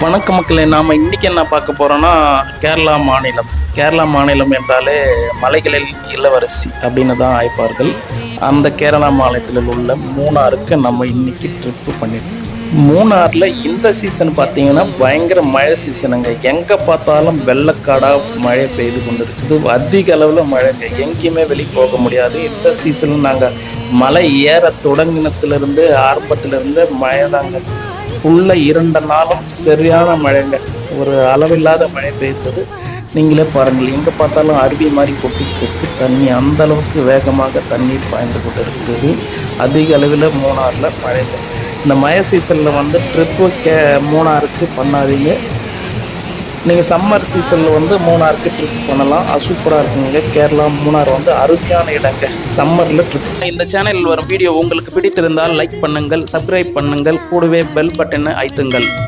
வணக்க மக்களே நாம் இன்றைக்கி என்ன பார்க்க போகிறோன்னா கேரளா மாநிலம். கேரளா மாநிலம் என்றாலே மலைகளில் இளவரசி அப்படின்னு தான் அழைப்பார்கள். அந்த கேரளா மாநிலத்தில் உள்ள மூணாருக்கு நம்ம இன்னைக்கு ட்ரிப்பு பண்ணியிருக்கோம் மூணாரில் இந்த சீசன் பார்த்தீங்கன்னா பயங்கர மழை சீசனுங்க எங்கே பார்த்தாலும் வெள்ளக்காடாக மழை பெய்து கொண்டு இருக்குது அதிக அளவில் மழைங்க எங்கேயுமே வெளியே போக முடியாது. இந்த சீசனில் நாங்கள் மலை ஏற தொடங்கினத்துலேருந்து ஆரம்பத்துலேருந்து மழை தாங்க. ஃபுல்லாக இரண்டு நாளும் சரியான மழைங்க. ஒரு அளவில்லாத மழை பெய்தது. நீங்களே பாருங்கள் எங்கே பார்த்தாலும் அருவி மாதிரி கொட்டிட்டு இருக்கு. தண்ணி அந்த அளவுக்கு வேகமாக தண்ணீர் பாய்ந்து கொண்டு இருக்குது அதிக அளவில் மூணாறில் மழைங்க. இந்த மழை சீசனில் வந்து ட்ரிப்பு கே மூணாருக்கு பண்ணாதீங்க. நீங்கள் சம்மர் சீசனில் வந்து மூணாருக்கு ட்ரிப் பண்ணலாம். அது சூப்பராக இருக்குங்க கேரளா மூணார் வந்து அருமையான இடங்க. சம்மரில் ட்ரிப் இந்த சேனலில் வரும் வீடியோ உங்களுக்கு பிடித்திருந்தால் லைக் பண்ணுங்கள் சப்ஸ்கிரைப் பண்ணுங்கள். கூடவே பெல் பட்டனை அழுத்துங்கள்.